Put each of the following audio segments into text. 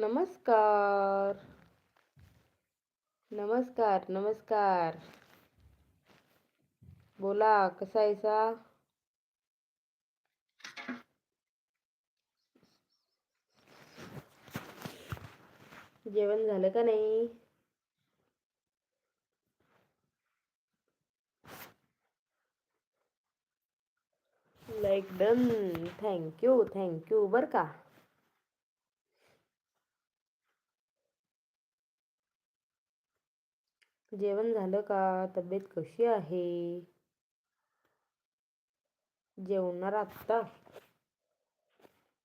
नमस्कार. नमस्कार नमस्कार. बोला कसा आहेसा जेवण झालं का नाही? लाईक डन थँक्यू थँक्यू बर का? जेवण झालं का? तब्येत कशी आहे? जेवणार आत्ता?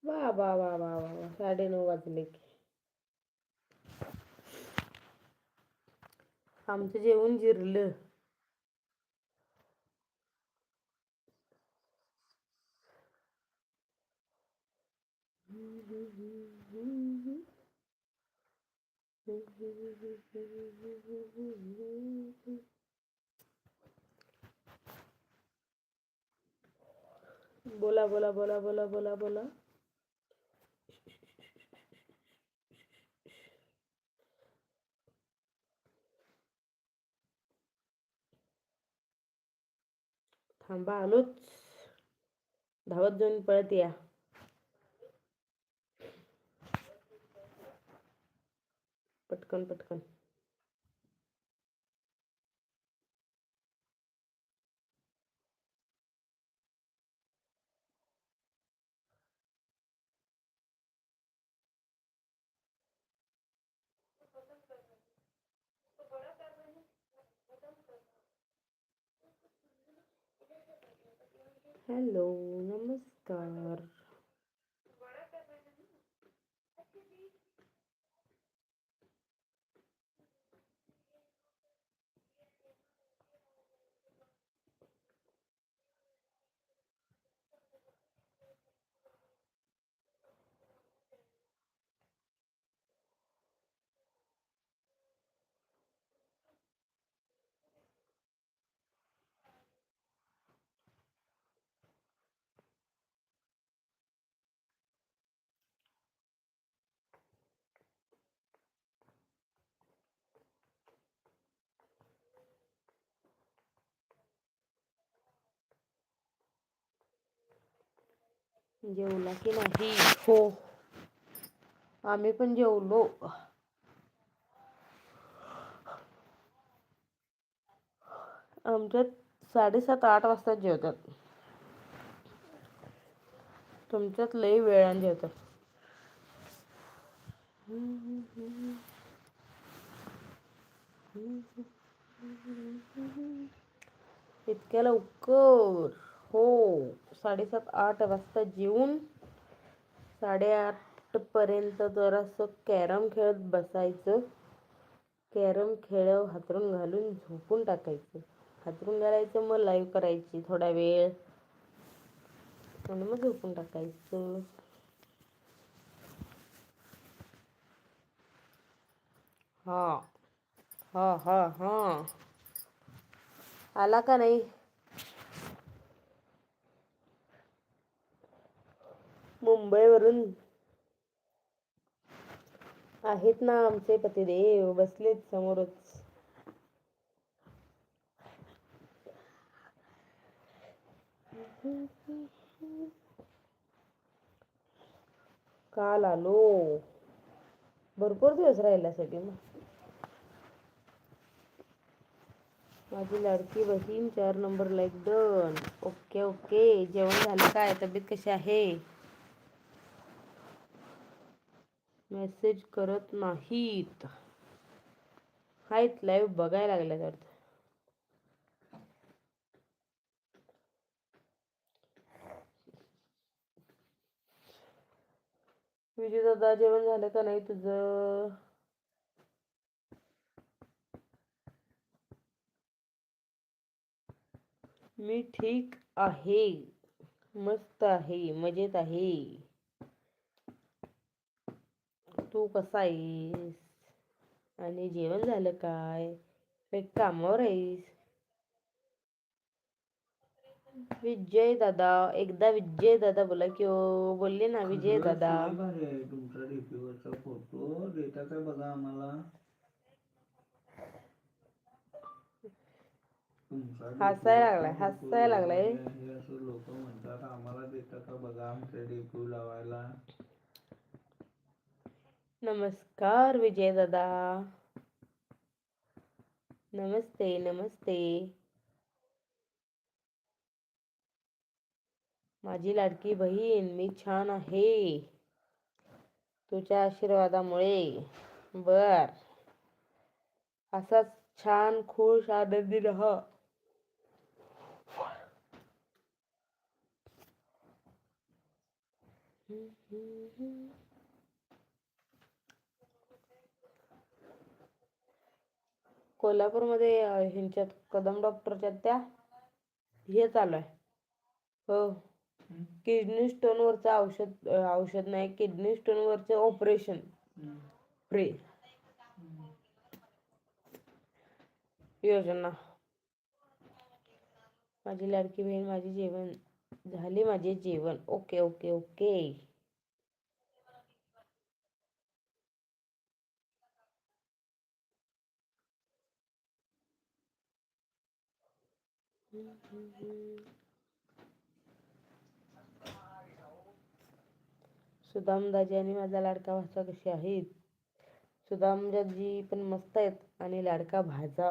वा वा वा वा वा वा साडे नऊ वाजले की. आमचं जेवण जिरलं. बोला बोला बोला बोला बोला बोला। थांबा आलोच धावत जाऊन पळत या. पटकन पटकन. हॅलो नमस्कार. जेवला की नाही? हो. आम्ही पण जेवलो. आमच्यात साडेसात आठ वाजता जेवतात. तुमच्यात लई वेळाने जेवतात. इतक्या लवकर. हो साडेसात आठ वाजता जेवून साडेआठपर्यंत जरासं कॅरम खेळत बसायचं. कॅरम खेळ हातरून घालून झोपून टाकायचं. हातरून घालायचं मग लाईव्ह करायची थोडा वेळ. आणि मग झोपून टाकायचं. हा हा हा हा. आला का नाही? मुंबईवरून आहेत ना आमचे पतिदेव बसलेत समोरच. काल आलो. भरपूर दिवस राहिल्यासाठी मग. माझी लाडकी बहीण चार नंबरला एकदम. Okay okay. जेवण झालं काय? तब्येत कशी आहे? मेसेज करत नाहीत. आहेत लाईव्ह बघायला लागल्यात वाटतं. विजय दादा जेवण झालं का नाही तुझं? मी ठीक आहे. मस्त आहे मजेत आहे. तू कसा आहेस? आणि जेवण झालं काय? कामावर आहेस? विजय दादा एकदा विजय दादा बोला की ओ बोलले ना विजय दादा. तुमचा डीपीवरचा फोटो देता काय बघा आम्हाला? हसायला लागलाय, हसायला photo लागलाय. हे असं लोक म्हणतात आम्हाला देता का बघा आमच्या डीपी लावायला? नमस्कार विजय दादा. नमस्ते नमस्ते. माझी लाडकी बहीण मी छान आहे. तुझ्या आशीर्वादामुळे. बर. असाच छान खुश आनंदी रहा. कोल्हापूरमध्ये ह्यांच्यात कदम डॉक्टरच्या त्या हे चालू आहे. हो. किडनी स्टोनवरचं औषध औषध नाही किडनी स्टोनवरचं ऑपरेशन. फ्री. योजना. माझी लाडकी बहीण माझी जेवण झाले माझे जेवण. Okay okay okay. सुदामदाजी आणि माझा लाडका भाचा कसे आहेत? सुदामदाजी पण मस्त आहेत आणि लाडका भाजा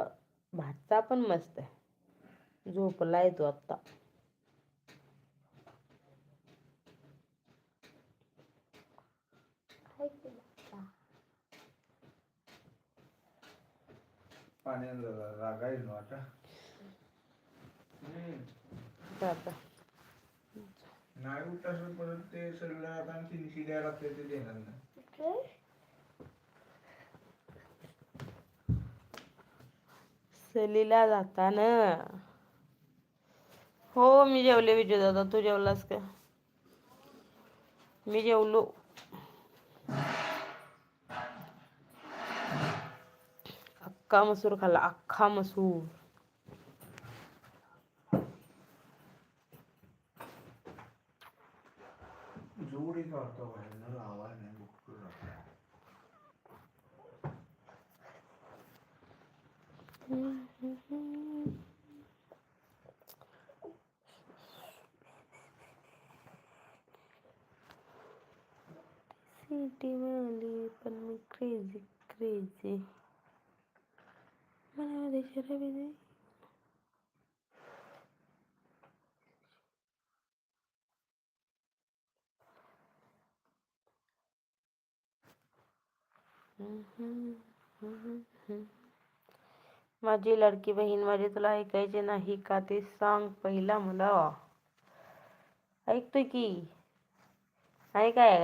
भाचा पण मस्त आहे. झोपलाय तो आत्ता. पाण्यात रागायला आता. आता. नाही उठत असेल परत ते सगळं आता तीनशे द्यायला लागते ते देणार नाही. सहलीला जाताना. हो मी जेवले विजय दादा. तू जेवलास का? मी जेवलो. अख्खा मसूर खाल्ला. अख्खा मसूर. क्रेझी क्रेझी मला देशाला विजय माझी लाडकी बहीण माझी तुला ऐकायचे नाही का? ते सांग पहिला मला ऐकतोय की? आहे काय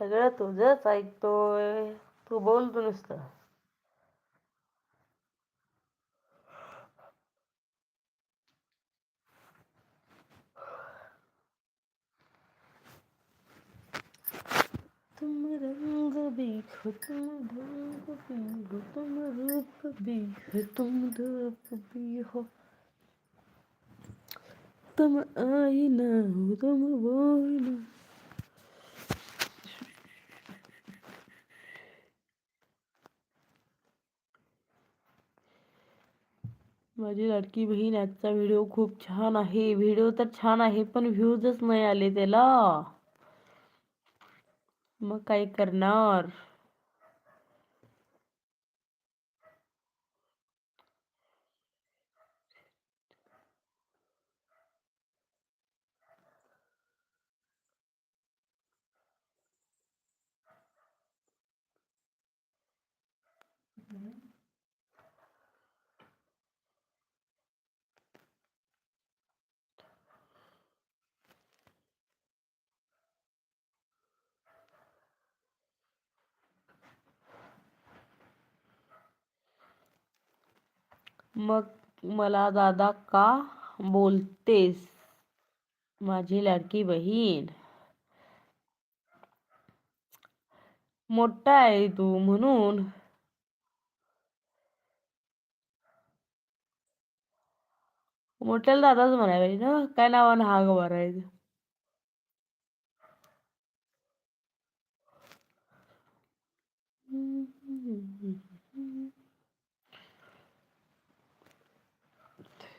सगळं तुझंच ऐकतोय तू बोल तू नुसतं तुम रंग भी हो तुम ढंग भी हो तुम रूप भी हो तुम धूप भी हो तुम आईना हो तुम बोलना माझी लाडकी बहीण आजचा व्हिडिओ खूप छान आहे. व्हिडिओ तर छान आहे, पण व्ह्यूजच नाही आले त्याला. मग काय करणार? मग मला दादा का बोलतेस? माझी लाडकी बहीण. मोठा आहे तू म्हणून. मोठ्याला दादाच म्हणाय पाहिजे ना. काय नावानं हाग मारायचं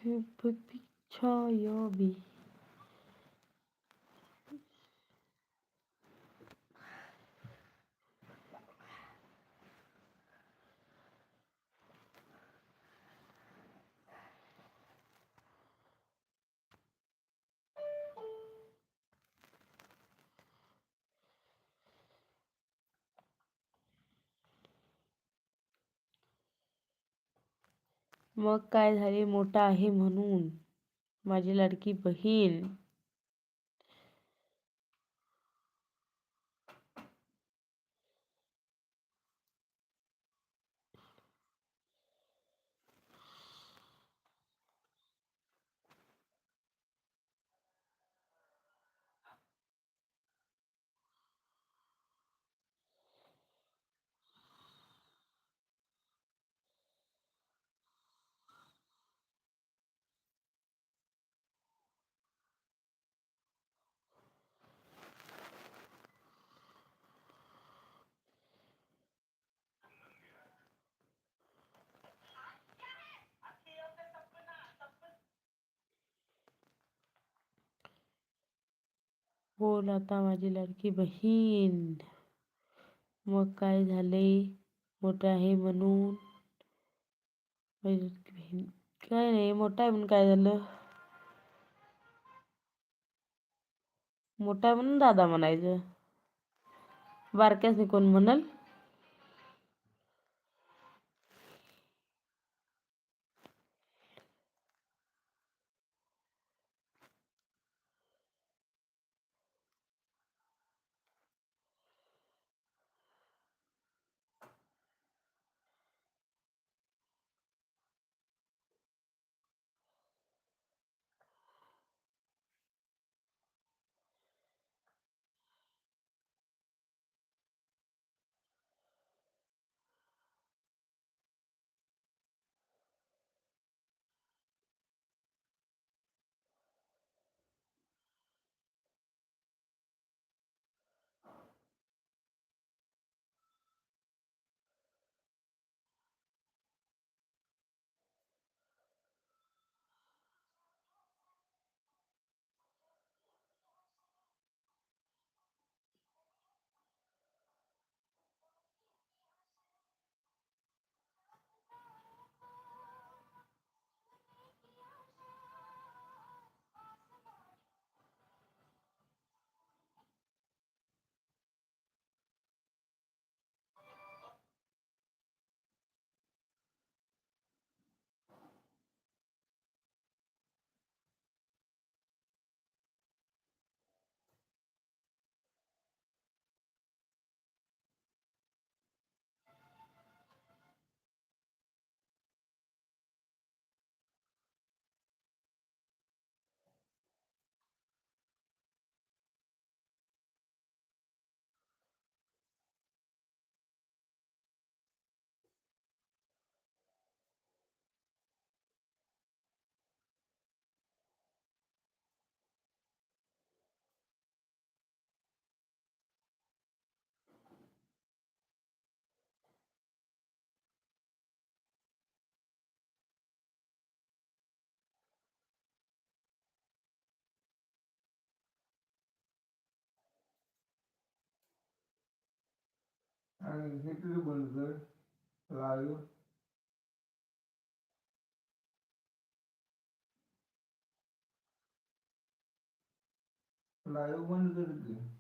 빅, 빅, 빅처 여비 मग काय झाले? मोठा आहे म्हणून माझी लाडकी बहीण हो बोल आता माझी लाडकी बहीण. मग काय झाले? मोठा आहे म्हणून. माझी लाडकी बहीण काय नाही मोठा आहे म्हणून काय झालं? मोठा आहे म्हणून दादा म्हणायचं. बारक्यासनी कोण म्हणल? आणि हे तुझं बंद कर. लाईव्ह लाईव्ह बंद करते